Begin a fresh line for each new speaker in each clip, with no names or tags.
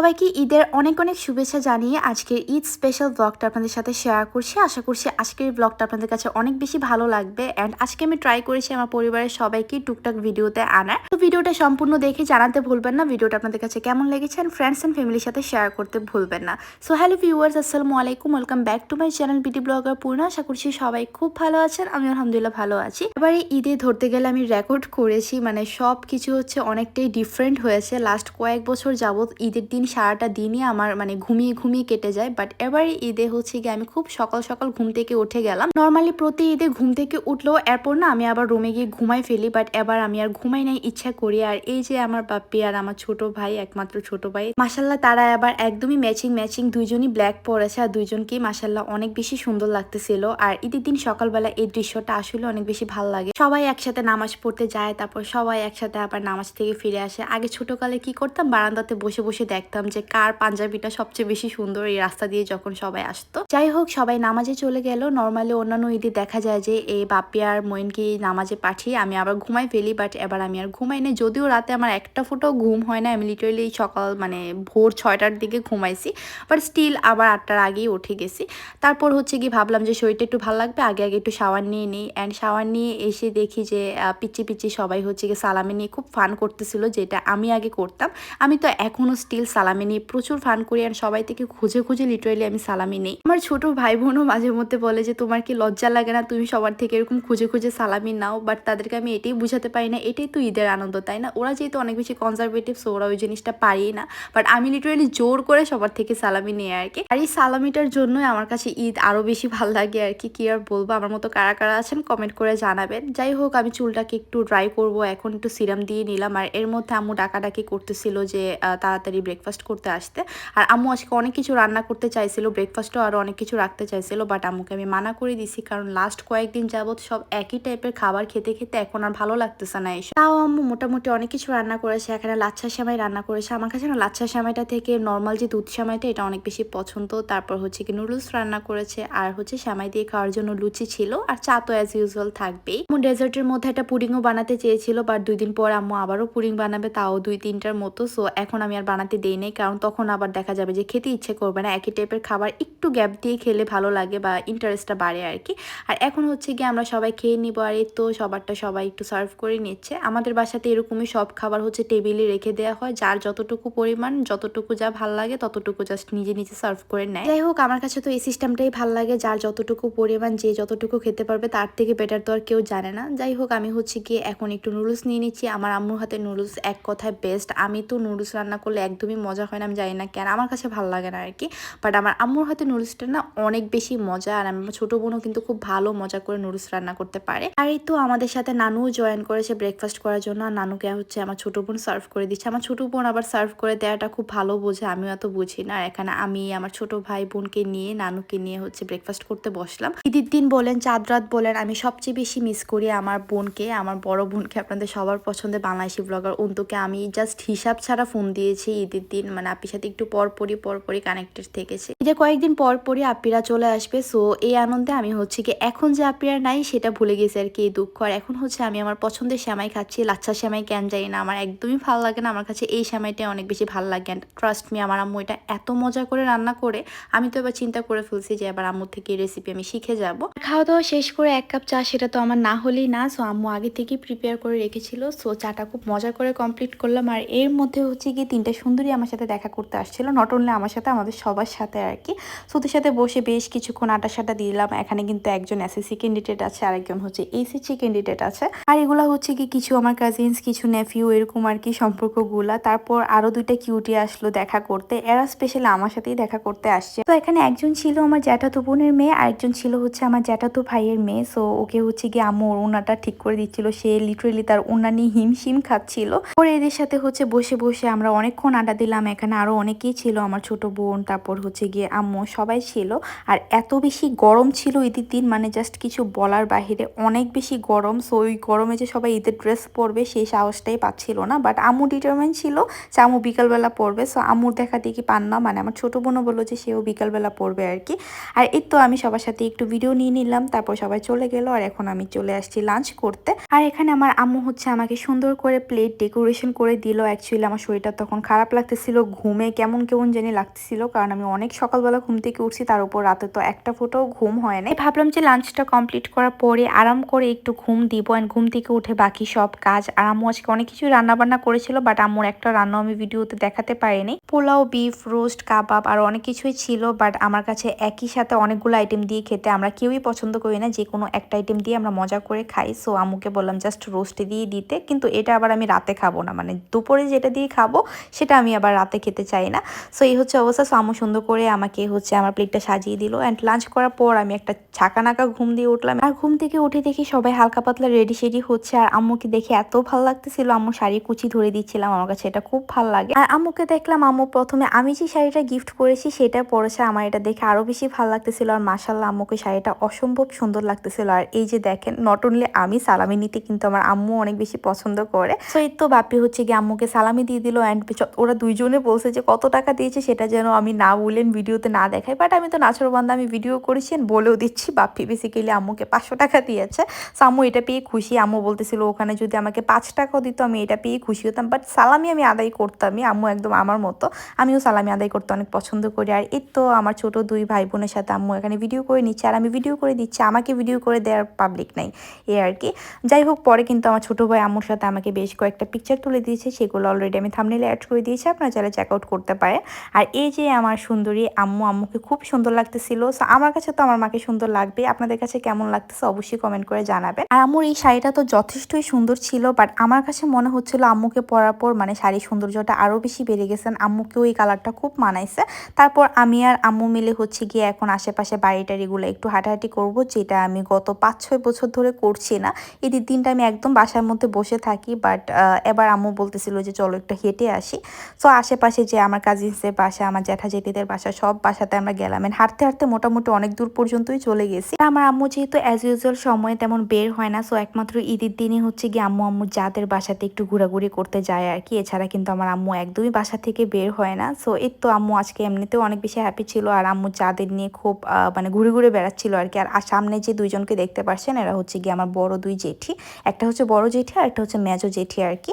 সবাইকে ঈদের অনেক অনেক শুভেচ্ছা জানিয়ে আজকের ঈদ স্পেশাল ব্লগটা আপনাদের সাথে শেয়ার করছি। আশা করছি আজকের এই ব্লগটা আপনাদের কাছে অনেক বেশি ভালো লাগবে অ্যান্ড আজকে আমি ট্রাই করেছি আমার পরিবারের সবাইকে টুকটাক ভিডিওতে আনার। তো ভিডিওটা সম্পূর্ণ দেখে জানাতে ভুলবেন না, ভিডিওটা আপনাদের কাছে কেমন লেগেছে অ্যান্ড ফ্রেন্ডস অ্যান্ড ফ্যামিলির সাথে শেয়ার করতে ভুলবেন না। সো হ্যালো ভিউয়ার্স আসসালামু আলাইকুম welcome back to my channel BT blogger পূর্ণ আশা করছি সবাই খুব ভালো আছেন, আমি আলহামদুলিল্লাহ ভালো আছি। এবারে ঈদে ধরতে গেলে আমি রেকর্ড করেছি মানে সব কিছু হচ্ছে অনেকটাই ডিফারেন্ট হয়েছে। লাস্ট কয়েক বছর যাবত ঈদের দিন সারাটা দিনই আমার মানে ঘুমিয়ে ঘুমিয়ে কেটে যায় বাট এবারে ঈদে হচ্ছে গিয়ে আমি খুব সকাল সকাল ঘুম থেকে উঠে গেলাম। নর্মালি প্রতি ঈদে ঘুম থেকে উঠলেও এরপর না আমি আবার রুমে গিয়ে ঘুমাই ফেলি বাট এবার আমি আর ঘুমাই নাই, ইচ্ছা করি। আর এই যে আমার বাপ্পি আর আমার ছোট ভাই, একমাত্র ছোট ভাই মাসাল্লাহ তারা আবার একদমই ম্যাচিং ম্যাচিং দুইজনই ব্ল্যাক পরেছে আর দুইজনকেই মাসাল্লাহ অনেক বেশি সুন্দর লাগতেছিল। আর ঈদের দিন সকালবেলা এই দৃশ্যটা আসলে অনেক বেশি ভালো লাগে। সবাই একসাথে নামাজ পড়তে যায়, তারপর সবাই একসাথে আবার নামাজ থেকে ফিরে আসে। আগে ছোটকালে কি করতাম? বারান্দাতে বসে বসে দেখতাম যে কার পাঞ্জাবিটা সবচেয়ে বেশি সুন্দর এই রাস্তা দিয়ে যখন সবাই আসতো। যাই হোক সবাই নামাজে চলে গেল। নর্মালি অন্যান্য ঈদে দেখা যায় যে এই বাপ্পি আর মইনকে নামাজে পাঠিয়ে আমি আবার ঘুমাই ফেলি বাট এবার আমি আর ঘুমাই না যদিও রাতে আমার একটা ফুটো ঘুম হয় না আমি লিটারেলি সকাল মানে ভোর ছয়টার দিকে ঘুমাইছি বাট স্টিল আবার আটটার আগেই উঠে গেছি। তারপর হচ্ছে কি ভাবলাম যে শরীরটা একটু ভালো লাগবে আগে আগে একটু শাওয়ার নিয়ে নিই। অ্যান্ড শাওয়ার নিয়ে এসে দেখি যে আহ, পিচ্ছি পিচ্ছি সবাই হচ্ছে কি সালামি নিয়ে খুব ফান করতেছিল যেটা আমি আগে করতাম। আমি তো এখনও স্টিল সালামি নিয়ে প্রচুর ফান করি আর সবাই থেকে খুঁজে খুঁজে লিটারেলি আমি সালামি নেই। আমার ছোট ভাই বোনও মাঝে মধ্যে বলে যে, তোমার কি লজ্জা লাগে না? তুমি সবার থেকে এরকম খুঁজে খুঁজে সালামি নাও। বাট তাদেরকে আমি এটাই বুঝাতে পারি না। এটাই তো ঈদের আনন্দ, তাই না? ওরা যেহেতু অনেক বেশি কনজারভেটিভ সো ওরা ওই জিনিসটা পারি না। বাট আমি লিটারেলি জোর করে সবার থেকে সালামি নিয়ে আর কি। আর এই সালামিটার জন্যই আমার কাছে ঈদ আরও বেশি ভালো লাগে আর কি। কি আর বলব? আমার মতো কারা কারা আছেন কমেন্ট করে জানাবেন। যাই হোক, আমি চুলটাকে একটু ড্রাই করব। এখন একটু সিরাম দিয়ে নিলাম। আর এর মধ্যে আম্মু ডাকাডাকি করতেছিল যে তাড়াতাড়ি ব্রেকফাস্ট করতে আসতে। আর আম্মু আজকে অনেক কিছু রান্না করতে চাইছিল ব্রেকফাস্টও আরও অনেক কিছু রাখতে চাইছিল বাট আম্মুকে আমি মানা করে দিছি, কারণ লাস্ট কয়েকদিন যাবৎ সব একই টাইপের খাবার খেতে খেতে এখন আর ভালো লাগতেছে না এসে তাও আম্মু মোটামুটি অনেক কিছু রান্না করেছে, এখানে লাচ্ছা সেমাই রান্না করেছে। আমার কাছে না লাচ্ছা সেমাইটা থেকে নর্মাল যে দুধ সেমাইটা, এটা অনেক বেশি পছন্দ। তারপর হচ্ছে কি নুডলস রান্না করেছে, আর হচ্ছে সেমাই দিয়ে খাওয়ার জন্য লুচি ছিল, আর চা তো অ্যাজ ইউজুয়াল থাকবেই। আম্মু ডেজার্টের মধ্যে একটা পুডিংও বানাতে চেয়েছিল বাট দুই দিন পর আম্মু আবারও পুডিং বানাবে, তাও দুই তিনটার মতো সো এখন আমি আর বানাতে দেই নাই, কারণ তখন আবার দেখা যাবে যে খেতে ইচ্ছে করবে না। একই টাইপের খাবার একটু গ্যাপ দিয়ে খেলে ভালো লাগে বা ইন্টারেস্টটা বাড়ে আর কি। আর এখন হচ্ছে গিয়ে আমরা সবাই খেয়ে নিব আর এই তো সবারটা সবাই একটু সার্ভ করে নিচ্ছে। আমাদের বাসাতে এরকমই সব খাবার হচ্ছে টেবিলে রেখে দেওয়া হয়। যার যতটুকু পরিমাণ, যতটুকু যা ভালো লাগে, ততটুকু জাস্ট নিজে নিজে সার্ভ করে নেয়। যাই হোক, আমার কাছে তো এই সিস্টেমটাই ভালো লাগে। যার যতটুকু পরিমাণ, যে যতটুকু খেতে পারবে, তার থেকে বেটার তো আর কেউ জানে না। যাই হোক, আমি হচ্ছে গিয়ে এখন একটু নুডলস নিয়ে নিচ্ছি। আমার আম্মুর হাতে নুডলস এক কথায় বেস্ট আমি তো নুডলস রান্না করলে একদমই মজা হয় না, আমি জানি না কেন, আমার কাছে ভালো লাগে না আর কি বাট আমার আম্মুর হাতে নুডলসটা না অনেক বেশি মজা, আর আমার ছোট বোনও কিন্তু খুব ভালো মজা করে নুডলস রান্না করতে পারে। আর এই তো আমাদের সাথে নানুও জয়েন করেছে ব্রেকফাস্ট করার জন্য, আর নানুকে হচ্ছে আমার ছোট বোন সার্ভ করে দিচ্ছে। আমার ছোট বোন আবার সার্ভ করে দেওয়াটা খুব ভালো বোঝে, আমিও এত বুঝি না। আর এখানে আমি আমার ছোট ভাই বোনকে নিয়ে, নানুকে নিয়ে হচ্ছে ব্রেকফাস্ট করতে বসলাম। ঈদের দিন বলেন, চাঁদ রাত বলেন, আমি সবচেয়ে বেশি মিস করি আমার বোনকে, আমার বড় বোনকে, আপনাদের সবার পছন্দের বাংলাদেশি ব্লগার অন্তুকে। আমি জাস্ট হিসাব ছাড়া ফোন দিয়েছি ঈদের দিন। মানে আপির সাথে একটু পরপরই পরপরই কানেক্টেড থেকেছে। ঈদের কয়েকদিন পর পরই আপিরা চলে আসবে সো এই আনন্দে আমি হচ্ছে কি, এখন যে আপিরা নাই, সেটা ভুলে গেছে আর কি, এই দুঃখ। আর এখন হচ্ছে আমি আমার পছন্দের শ্যামাই খাচ্ছি, লাচ্ছা শ্যামাই কেন যাই না, আমার একদমই ভালো লাগে না, আমার কাছে এই শ্যামাইটা অনেক বেশি ভালো লাগে। অ্যান্ড ট্রাস্ট মি আমার আম্মু এটা এত মজা করে রান্না করে, আমি তো এবার চিন্তা করে ফেলছি যে এবার আম্মুর থেকে রেসিপি আমি শিখে যাব। খাওয়া দাওয়া শেষ করে এক কাপ চা, সেটা তো আমার না হলেই না সো আম্মু আগে থেকেই প্রিপেয়ার করে রেখেছিল সো চাটা খুব মজা করে কমপ্লিট করলাম। আর এর মধ্যে হচ্ছে কি তিনটা সুন্দরী আমার সাথে দেখা করতে আসছিল। নট অনলি আমার সাথে, আমাদের সবার সাথে আর কি সো ওদের সাথে বসে বেশ কিছুক্ষণ আটা সাটা দিলাম। এখানে কিন্তু একজন এসএসসি ক্যান্ডিডেট আছে আর একজন হচ্ছে এইচএসসি ক্যান্ডিডেট আছে। আর এগুলা হচ্ছে কি, কিছু আমার কাজিনস কিছু নেফিউ এরকম আর কি সম্পর্কগুলা। তারপর আরও দুইটা কিউটি আসলো দেখা করতে। এরা স্পেশালি আমার সাথেই দেখা করতে আসছে। তো এখানে একজন ছিল আমার জ্যাঠাতো বোনের মেয়ে, আরেকজন ছিল হচ্ছে আমার জ্যাঠাতো ভাইয়ের মেয়ে। সো ওকে হচ্ছে গিয়ে আম্মু ওর ওনাটা ঠিক করে দিচ্ছিল। সে লিটারেলি তার ওনা নিয়ে হিমশিম খাচ্ছিল। পরে এদের সাথে হচ্ছে বসে বসে আমরা অনেকক্ষণ আড্ডা দিলাম। এখানে আরও অনেকেই ছিল, আমার ছোট বোন, তারপর হচ্ছে গিয়ে আম্মু সবাই ছিল। আর এত বেশি গরম ছিল ঈদের দিন মানে জাস্ট কিছু বলার বাহিরে অনেক বেশি গরম। সো ওই গরমে যে সবাই ঈদের ড্রেস পরবে, সেই সাহসটাই পাচ্ছিল না। বাট আম্মু ডিটারমেন্ট ছিল যে আম্মু বিকালবেলা পড়বে সো আম্মুর দেখা দেখি পান না মানে আমার ছোট বোনও বলল যে সেও বিকালবেলা পড়বে আর কি। আর এই তো আমি সবার সাথে একটু ভিডিও নিয়ে নিলাম, তারপর সবাই চলে গেল। আর এখন আমি চলে আসছি লাঞ্চ করতে। আর এখানে আমার আম্মু হচ্ছে আমাকে সুন্দর করে প্লেট ডেকোরেশন করে দিল। অ্যাকচুয়ালি আমার শরীরটা তখন খারাপ লাগতেছিল। লাগতেছিল ঘুমে, কেমন কেমন জানি লাগতেছিল, কারণ আমি অনেক সকালবেলা ঘুম থেকে উঠছি, তার উপর রাতে তো একটা ফোটাও ঘুম হয় না ভাবলাম যে লাঞ্চটা কমপ্লিট করার পরে আরাম করে একটু ঘুম দিব অ্যান্ড ঘুম থেকে উঠে বাকি সব কাজ। আর আম্মু আজকে অনেক কিছু রান্না বান্না করেছিল বাট আম্মুর একটা রান্না আমি ভিডিওতে দেখাতে পারিনি। পোলাও বিফ রোস্ট কাবাব আর অনেক কিছুই ছিল বাট আমার কাছে একই সাথে অনেকগুলো আইটেম দিয়ে খেতে আমরা কেউই পছন্দ করি না, যে কোনো একটা আইটেম দিয়ে আমরা মজা করে খাই। সো আম্মুকে বললাম জাস্ট রোস্টে দিয়ে দিতে। কিন্তু এটা আবার আমি রাতে খাব না মানে দুপুরে যেটা দিয়ে খাব, সেটা আমি আবার রাতে খেতে চাই না। সো এই হচ্ছে অবস্থা। সো আম্মু সুন্দর করে আমাকে হচ্ছে আমার প্লেটটা সাজিয়ে দিল। অ্যান্ড লাঞ্চ করার পর আমি একটা ছাকা নাকা ঘুম দিয়ে উঠলাম। আর ঘুম থেকে উঠে দেখি সবাই হালকা পাতলা রেডি সেডি হচ্ছে। আর আম্মুকে দেখে এত ভালো লাগতেছিল। আম্মু শাড়ি কুচি ধরে দিচ্ছিলাম। আমার কাছে এটা খুব ভালো লাগে। আর আম্মুকে দেখলাম আম্মু প্রথমে আমি যে শাড়িটা গিফট করেছি সেটা পরেছে আমার এটা দেখে আরও বেশি ভালো লাগতেছিল। আর মাসাল্লাহ আম্মুকে শাড়িটা অসম্ভব সুন্দর লাগতেছিল। আর এই যে দেখেন নট অনলি আমি সালামি নিতে কিন্তু আমার আম্মু অনেক বেশি পছন্দ করে। সো এই তো বাপি হচ্ছে গিয়ে আম্মুকে সালামি দিয়ে দিল। অ্যান্ড ওরা দুইজনে বলছে যে, কত টাকা দিয়েছে সেটা যেন আমি না বলেন ভিডিওতে না দেখাই বাট আমি তো নাচর বান্ধা আমি ভিডিও করেছি বলেও দিচ্ছি, বাপি বেসিক্যালি আম্মুকে পাঁচশো টাকা দিয়েছে। সো আম্মু এটা পেয়ে খুশি। আম্মু বলতেছিল, ওখানে যদি আমাকে পাঁচ টাকাও দিত, আমি এটা পেয়ে খুশি হতাম। বাট সালামি আমি আদায় করতামই, আম্মু একদম আমার মতো। আমিও সালামি আদায় করতে অনেক পছন্দ করি। আর এর তো আমার ছোট দুই ভাই বোনের সাথে আম্মু এখানে ভিডিও করে নিচ্ছে, আর আমি ভিডিও করে দিচ্ছি, আমাকে ভিডিও করে দেওয়ার পাবলিক নাই, এ আর কি। যাই হোক, পরে কিন্তু আমার ছোট ভাই আম্মুর সাথে আমাকে বেশ কয়েকটা পিকচার তুলে দিয়েছে, সেগুলো অলরেডি আমি থামনেলে অ্যাড করে দিয়েছি। আপনারা চাইলে চেক আউট করতে পারে। আর এই যে আমার সুন্দরী আম্মু, আম্মুকে খুব সুন্দর লাগতেছিল। সো আমার কাছে তো আমার মাকে সুন্দর লাগবে আপনাদের কাছে কেমন লাগতেছে অবশ্যই কমেন্ট করে জানাবেন। আর আম্মুর এই শাড়িটা তো যথেষ্টই সুন্দর ছিল বাট আমার কাছে মনে হচ্ছিল আম্মুকে পরার পর মানে শাড়ির সৌন্দর্যটা আরও বেশি বেড়ে গেছেন আম্মুকেও এই কালারটা খুব মানাইছে। তারপর আমি আর আম্মু মিলে হচ্ছে গিয়ে এখন আশেপাশে বাড়ি টাড়িগুলো একটু হাঁটাহাঁটি করব, যেটা আমি গত পাঁচ ছয় বছর ধরে করছি না। ঈদের দিনটা আমি একদম বাসার মধ্যে বসে থাকি বাট এবার আম্মু বলতেছিল যে, চলো একটু হেঁটে আসি। সো আশেপাশে যে আমার কাজিনসের বাসা, আমার জ্যাঠা জেঠিদের বাসা, সব বাসাতে আমরা গেলাম। হাঁটতে হাঁটতে মোটামুটি অনেক দূর পর্যন্তই চলে গেছি। আমার আম্মু যেহেতু অ্যাজ ইউজুয়াল সময় তেমন বের হয় না সো একমাত্র ঈদের দিনই হচ্ছে গিয়ে আম্মু আম্মু যাদের বাসাতে একটু ঘোরাঘুরি করতে যায় আর কি। এছাড়া কিন্তু আমার আম্মু একদমই বাসা থেকে বের হয় না। সো এর তো আম্মু আজকে এমনিতেও অনেক বেশি হ্যাপি ছিল আর আম্মু যাদের নিয়ে খুব মানে ঘুরে ঘুরে বেড়াচ্ছিল আর কি। আর সামনে যে দুইজনকে দেখতে পারছেন, এরা হচ্ছে গিয়ে আমার বড় দুই জেঠি। একটা হচ্ছে বড় জেঠি আর একটা হচ্ছে মেজো জেঠি আর কি।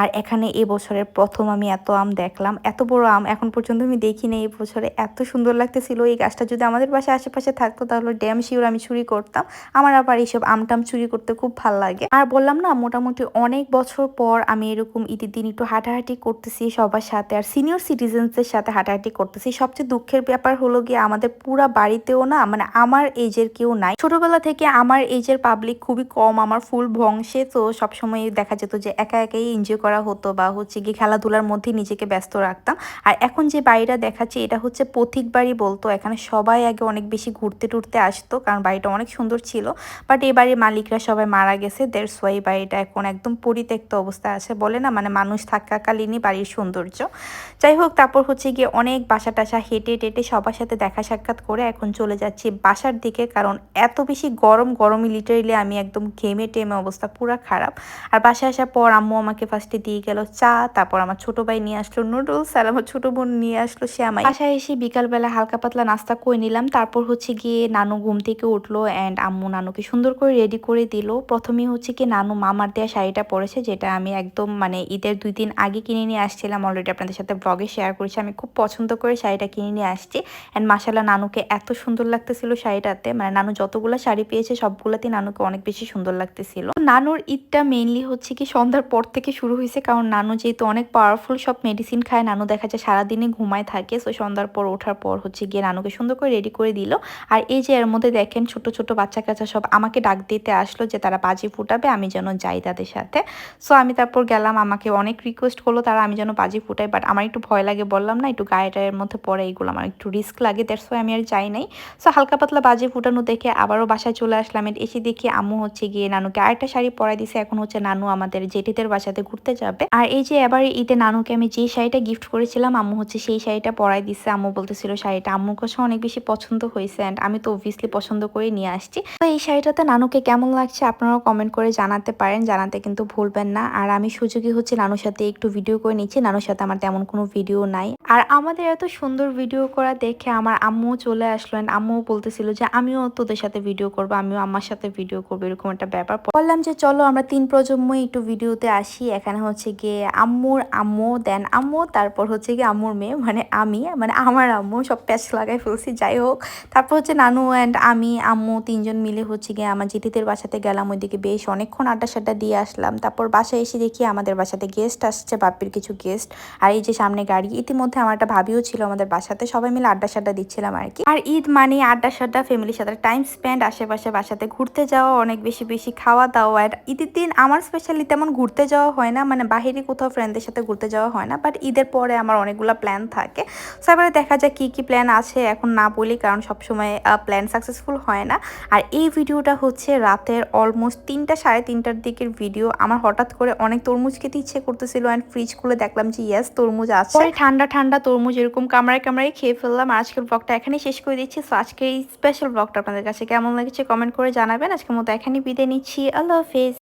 আর এখানে এবছরের প্রথম আমি এত আম দেখলাম। এত বড় আম এখন পর্যন্ত আমি দেখিনি এই বছরে। এত সুন্দর লাগতেছিল এই গাছটা। যদি আমাদের বাসায় আশেপাশে থাকতো তাহলে ড্যাম শিওর আমি চুরি করতাম। আমার আবার এইসব আমটাম চুরি করতে খুব ভালো লাগে। আর বললাম না, মোটামুটি অনেক বছর পর আমি এরকম ঈদের দিন একটু হাঁটাহাঁটি করতেছি সবার সাথে আর সিনিয়র সিটিজেন্সদের সাথে হাঁটাহাঁটি করতেছি। সবচেয়ে দুঃখের ব্যাপার হলো গিয়ে আমাদের পুরা বাড়িতেও না মানে আমার এজের কেউ নাই। ছোটবেলা থেকে আমার এজের পাবলিক খুবই কম, আমার ফুল বংশে তো সবসময় দেখা যেত যে একা একাই এনজয় করা হতো বা হচ্ছে গিয়ে খেলাধুলার মধ্যে নিজেকে ব্যস্ত রাখতাম। আর এখন যে বাড়িটা দেখাচ্ছি, এটা হচ্ছে পথিক বাড়ি বলতো। এখানে সবাই আগে অনেক বেশি ঘুরতে টুরতে আসতো, কারণ বাড়িটা অনেক সুন্দর ছিল। বাট এই বাড়ির মালিকরা সবাই মারা গেছে দেড় সোয়াই বাড়িটা এখন একদম পরিত্যক্ত অবস্থায় আছে বলে না মানে মানুষ থাকাকালীনই বাড়ির সৌন্দর্য। যাই হোক, তারপর হচ্ছে গিয়ে অনেক বাসা টাসা হেঁটে টেটে সবার সাথে দেখা সাক্ষাৎ করে এখন চলে যাচ্ছি বাসার দিকে, কারণ এত বেশি গরম, গরমই লিটারেলি আমি একদম ঘেমে টেমে অবস্থা, পুরো খারাপ। আর বাসায় আসার পর আম্মু আমাকে ফার্স্টে দিয়ে গেল চা, তারপর আমার ছোট ভাই নিয়ে আসলো নুডলস আর আমার ছোট বোন নিয়ে আসলো শ্যামাই বাসায় এসে বিকালবেলা হালকা পাতলা নাস্তা করে নিলাম, তারপর হচ্ছে গিয়ে নানু ঘুম থেকে উঠল অ্যান্ড আম্মু নানুকে সুন্দর করে রেডি করে দিল। প্রথমে হচ্ছে কি নানু মামার দেওয়া শাড়িটা পরেছে, যেটা আমি একদম মানে ঈদের দুই দিন আগে কিনে নিয়ে আসছিলাম অলরেডি আপনাদের সাথে ব্লগে শেয়ার করেছি। আমি খুব পছন্দ করে শাড়িটা কিনে নিয়ে আসছি। অ্যান্ড মাসাল্লাহ নানুকে এত সুন্দর লাগতেছিল শাড়িটাতে। মানে নানু যতগুলো শাড়ি পেয়েছে সবগুলোতেই নানুকে অনেক বেশি সুন্দর লাগতেছিল। নানুর ঈদটা মেইনলি হচ্ছে কি সন্ধ্যার পর থেকে শুরু হয়েছে, কারণ নানু যেহেতু অনেক পাওয়ারফুল সব মেডিসিন খায়। নানু দেখা যায় সারাদিনে ঘুমায় থাকে। সো সন্ধ্যার পর ওঠার পর হচ্ছে গিয়ে নানুকে সুন্দর করে রেডি করে দিল। আর এই যে এর মধ্যে দেখেন ছোট ছোট বাচ্চা কাচ্চা সব আমাকে ডাক দিতে আসলো যে, তারা বাজি ফুটাবে, আমি যেন যাই তাদের সাথে। সো আমি তারপর গেলাম, আমাকে অনেক রিকোয়েস্ট করল তারা আমি যেন বাজি ফুটাই বাট আমার একটু ভয় লাগে বললাম না, একটু গায়ে টায়ের মধ্যে পড়ে এইগুলো আমার একটু রিস্ক লাগে দ্যাটস ওয়াই আমি আর যাই নাই। সো হালকা পাতলা বাজি ফুটানো দেখে আবারও বাসায় চলে আসলাম। এসে দেখি আম্মু হচ্ছে গিয়ে নানুকে আরেকটা শাড়ি পরাই দিছে। এখন হচ্ছে নানু আমাদের জেঠিদের বাসাতে ঘুরতে যাবে। আর এই যে এবার ঈদে নানুকে আমি যে শাড়িটা গিফট করেছিলাম, আম্মু হচ্ছে সেই শাড়িটা পরাই দিছে। আম্মু বলতেছিল শাড়িটা আম্মুর কাছে অনেক বেশি পছন্দ হয়েছে অ্যান্ড আমি তো অবভিয়াসলি পছন্দ করে নিয়ে আসছি। তো এই শাড়িটাতে নানুকে কেমন লাগছে আপনারাও কমেন্ট করে জানাতে পারেন, জানাতে কিন্তু ভুলবেন না। আর আমি সুযোগী হচ্ছে নানুর সাথে একটু ভিডিও করে নিচ্ছি, নানুর সাথে আমার তেমন কোনো ভিডিও নাই। আর আমাদের এত সুন্দর ভিডিও করা দেখে আমার আম্মু চলে আসলো and আম্মুও বলতেছিল যে আমিও তোদের সাথে ভিডিও করব, আমিও আমার সাথে ভিডিও করব, এরকম একটা ব্যাপার। বললাম যে চলো আমরা তিন প্রজন্মই একটু ভিডিওতে আসি, এখানে হচ্ছে গিয়ে আম্মুর আম্মু দেন। আম্মু আম্মু, তারপর হচ্ছে কি আম্মুর মেয়ে মানে আমি মানে আমার আম্মু সব প্যাচ লাগাই ফেলছি, যাই হোক। তারপর হচ্ছে নানু অ্যান্ড আমি, আম্মু তিনজন মিলে হচ্ছে গিয়ে আমার জিতিদের বাসাতে গেলাম, ওইদিকে বেশ অনেকক্ষণ আড্ডা সাড্ডা দিয়ে আসলাম। তারপর বাসায় এসে দেখি আমাদের বাসাতে গেস্ট আসছে, বাপ্পির কিছু গেস্ট আর এই যে সামনে গাড়ি, ইতিমধ্যে আমার একটা ভাবিও ছিল আমাদের বাসাতে, সবাই মিলে আড্ডা সাড্ডা দিচ্ছিলাম আর কি। আর ঈদ মানে আড্ডা সাড্ডা ফ্যামিলির সাথে টাইম স্পেন্ড আশেপাশে বাসাতে ঘুরতে যাওয়া, অনেক বেশি বেশি খাওয়া দাওয়া। আর ঈদের দিন আমার স্পেশালি তেমন ঘুরতে যাওয়া হয় না মানে বাহিরে কোথাও ফ্রেন্ডদের সাথে ঘুরতে যাওয়া হয় না বাট ঈদের পরে আমার অনেকগুলো প্ল্যান থাকে। সো এবারে দেখা যায় কী কী প্ল্যান আছে, এখন না বলি, কারণ সবসময় প্ল্যান সাকসেসফুল হয় না। আর এই ভিডিওটা হচ্ছে রাতের অলমোস্ট তিনটা, সাড়ে তিনটার দিকের ভিডিও আমার হঠাৎ করে অনেক তরমুজ খেতে ইচ্ছে করতেছিল অ্যান্ড ফ্রিজ খুলে দেখলাম যে ইয়েস তরমুজ আছে। ঠান্ডা ঠান্ডা তরমুজ এরকম কামড়ায় কামড়ায় খেয়ে ফেললাম। আর আজকের ব্লগটা এখানেই শেষ করে দিচ্ছি। সো আজকে এই স্পেশাল ব্লগটা আপনাদের কাছে কেমন লেগেছে কমেন্ট করে জানাবেন। আজকের মতো এখানেই বিদায় নিচ্ছি। আল্লাহ হাফেজ।